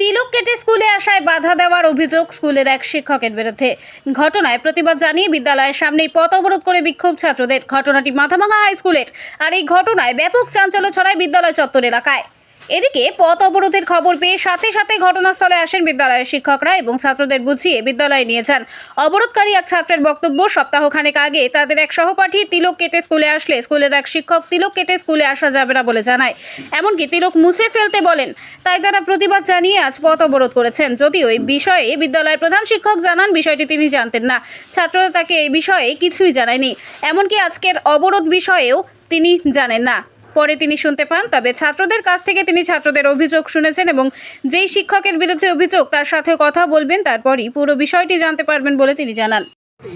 তিলক কেটে স্কুলে আসায় বাধা দেওয়ার অভিযোগ স্কুলের এক শিক্ষকের বিরুদ্ধে। ঘটনায় প্রতিবাদ জানিয়ে বিদ্যালয়ের সামনেই পথ অবরোধ করে বিক্ষোভ ছাত্রদের। ঘটনাটি মাথাভাঙা হাই স্কুলের আর এই ঘটনায় ব্যাপক চাঞ্চল্য ছড়ায় বিদ্যালয় চত্বর এলাকায়। এদিকে পথ অবরোধের খবর পেয়ে সাথে সাথে ঘটনাস্থলে আসেন বিদ্যালয়ের শিক্ষকরা এবং ছাত্রদের বুঝিয়ে বিদ্যালয়ে নিয়ে যান। অবরোধকারী এক ছাত্রের বক্তব্য, সপ্তাহখানেক আগে তাদের এক সহপাঠী তিলক কেটে স্কুলে আসলে স্কুলের এক শিক্ষক তিলক কেটে স্কুলে আসা যাবে না বলে জানায়। এমনকি তিলক মুছে ফেলতে বলেন, তাই তারা প্রতিবাদ জানিয়ে আজ পথ অবরোধ করেছেন। যদিও এই বিষয়ে বিদ্যালয়ের প্রধান শিক্ষক জানান, বিষয়টি তিনি জানতেন না। ছাত্ররা তাকে এই বিষয়ে কিছুই জানায়নি। এমনকি আজকের অবরোধ বিষয়েও তিনি জানেন না। পরে তিনি শুনতে পান, তবে ছাত্রদের কাছ থেকে তিনি ছাত্রদের অভিযোগ শুনেছেন এবং যেই শিক্ষকের বিরুদ্ধে অভিযোগ, তার সাথে কথা বলবেন, তারপরই পুরো বিষয়টি জানতে পারবেন বলে তিনি জানান।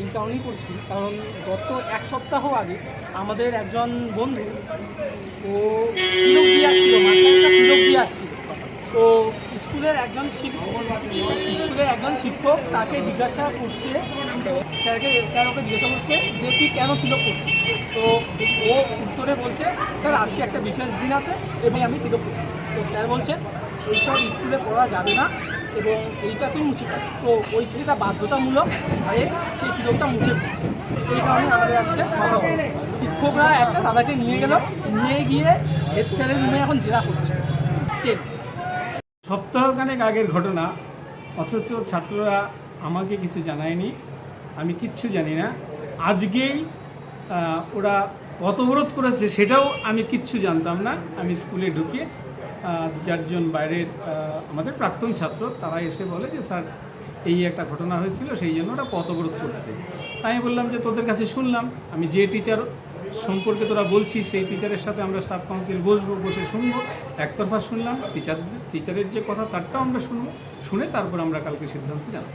এই কারণেই করছি, কারণ গত এক সপ্তাহ আগে আমাদের একজন বন্ধু, ও দিয়ে আসছিল স্কুলের একজন স্কুলের একজন শিক্ষক তাকে জিজ্ঞাসা করছে, স্যারকে, স্যার ওকে জিজ্ঞাসা করছে যে তুই কেন তিলক করছিস তো ও উত্তরে বলছে, স্যার, আজকে একটা বিশেষ দিন আছে এবং আমি তিলক করছি। তো স্যার বলছে, এইসব স্কুলে পড়া যাবে না এবং এইটা তুই মুছে ফেল। তো ওই ছেলেটা বাধ্যতামূলক হয়ে সেই তিলকটা মুছে ফেলছে। এই কারণে আমাদের আজকে। শিক্ষকরা একটা দাদাকে নিয়ে গেল, নিয়ে গিয়ে হেড স্যারের রুমে এখন জেরা করছে। টেন সপ্তাহখানেক আগের ঘটনা, অথচ ছাত্ররা আমাকে কিছু জানায়নি, আমি কিচ্ছু জানি না। আজকেই ওরা অতবরোধ করেছে, সেটাও আমি কিচ্ছু জানতাম না। আমি স্কুলে ঢুকে চারজন বাইরের আমাদের প্রাক্তন ছাত্র, তারা এসে বলে যে, স্যার, এই একটা ঘটনা হয়েছিল, সেই জন্য ওরা পথ অবরোধ করছে। তাই বললাম যে, তোদের কাছে শুনলাম। আমি যে টিচার সম্পর্কে তোরা বলছিস, সেই টিচারের সাথে আমরা স্টাফ কাউন্সিল বসবো, বসে শুনব। একতরফা শুনলাম টিচার টিচারের যে কথা, তারটাও আমরা শুনব। শুনে তারপর আমরা কালকে সিদ্ধান্ত জানাব।